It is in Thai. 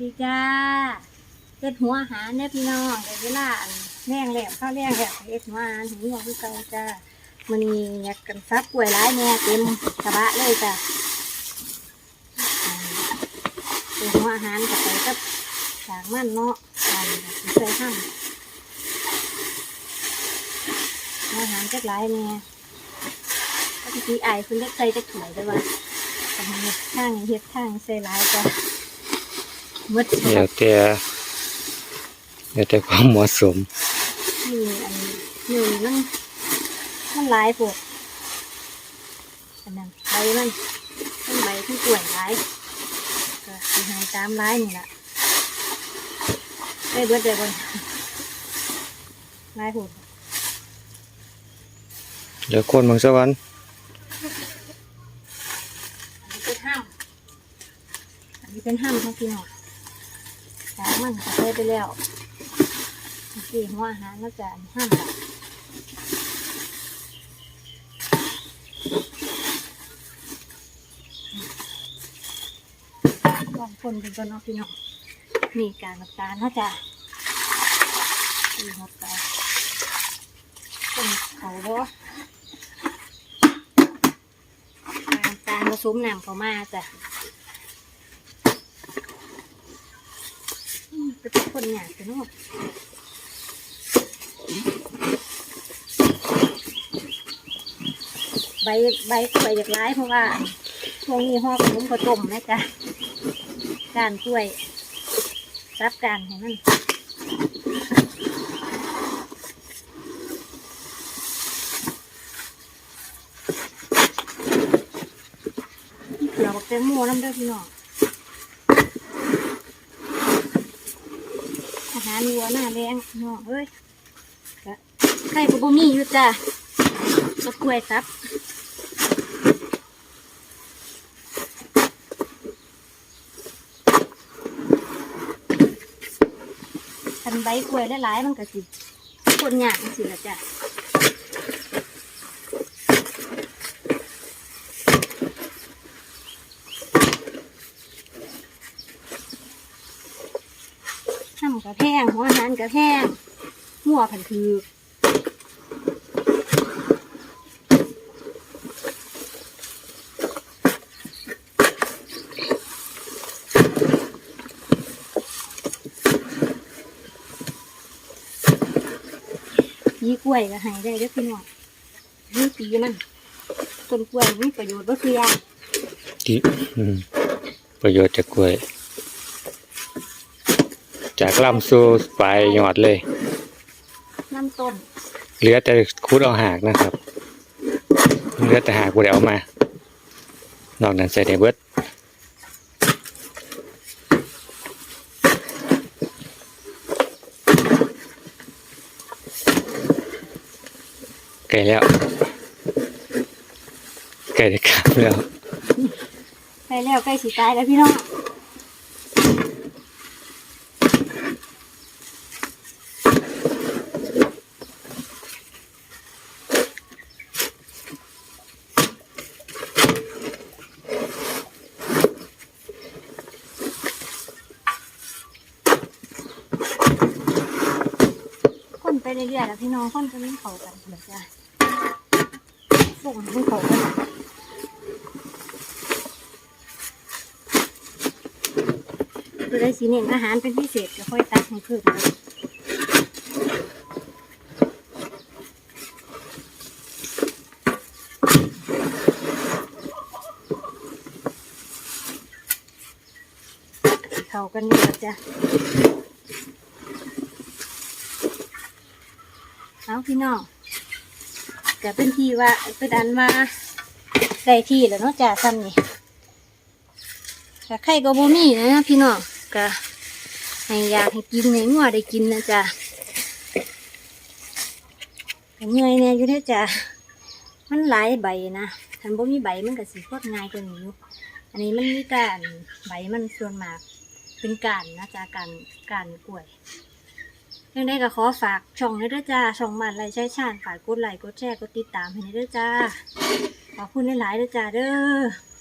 ดีจ้าเฮ็ดหัวอาหารเนี่ยพี่น้องเดี๋ยวเวลาอันแรงแหลมข้าวแรงแหลมเฮ็ดหัวอาหารถึงหัวคือเก่าจ้ามื้อนี้อยากกันซับกล้วยหลายแน่เต็มกระบะเลยจ้าเป็นหัวอาหารกับไปกับฉากมันเนาะอันใส่ห้ำหัวอาหารจักหลายแน่ก็ทีไอคุณเล็กใส่จะถวยด้วยว่าทำเฮ็ดข้างเฮ็ดข้างใส่หลายจ้าหมดแล้วแต่แล้วแต่ความเหมาะสม นี่อันนี้นี่มันมันหลายพวกอันนั้นใบมันทั้งใบทั้งกล้วยหลายก็สิใหายตามหลายนี่แหละได้เบิดได้บนหลายพวกเดี๋ยวคนบางสวรรค์อันนี้เป็นห้ามอันนี้เป็นห้ามของพี่น้อง สามมันก็ใช้ไปแล้วสี่หัวหารแล้วจะอันห้ามลองคนเป็นตัวน้องพี่น้องนี่การน้ำตาลเขาจะนี่หมดไปคนเขาบ่น้ำตาลผสมน้ำเข้ามาจ้ะ อืมเป็นคนหยาบจังเนาะใบใบกล้วยอยากร้ายเพราะว่าช่วงนี้ห่อขนมข้าวต้มนะจ๊ะการกล้วย รับการให้มันเราบักแตงโมน้ำเด้อพี่น้องอา หารวัวหน้าแดงเน้องเอ้ยก็ไข่ก็บ่มีอยู่จ้ะก็กล้วยซับทันใบกล้วยหลายๆมันก็สิคนยากสิละจ้ะ กระแพงหัวอาหารกระแพงหัวผันคือปีกล้วยก็ให้ได้เด้อพี่น้องนี่ปีมันต้นกล้วยมีประโยชน์บ่คืออยางที่ประโยชน์จากกล้วย จากลำสู่ปลายยอดเลย น้ำต้นเหลือแต่คุดเอาหากนะครับ เหลือแต่หากบ่ได้เอามานอกนั้นใส่ได้เบิดไก่แล้วไก่ได้กลับแล้วใกล้แล้วใกล้สิตายแล้วพี่น้อง ไปเรื่อยๆแล้วพี่น้องคนก็ไม่เข้ากันเดี๋ยวจะส่งให้เขากันตัวได้สีเน้นอาหารเป็นพิเศษก็ค่อยตักให้เพิ่มนเข้ากันนี่ละจ้ะ เอาพี่น้องก็เป็นที่ว่าเป็นอันมาได้ที่แล้วเนาะจ้ะซ้ำนี่ถ้าใครก็บ่มีนะพี่น้องก็ให้อยากให้กินให้งัวได้กินนะจ๊ะเหนื่อยแน่อยู่เด้อจ้ะมันหลายใบนะถ้าบ่มีใบมันก็สิโคตรง่ายกว่านี้อันนี้มันมีการใบมันส่วนมากเป็นการนะจ๊ะการการกล้วย ยังไงก็ขอฝากช่องนี้ด้วยจ้า ช่องมันไรใช้ชาญฝากกดไลค์กดแชร์กดติดตามให้ด้วยจ้า ขอบคุณหลายๆด้วยจ้าเด้อ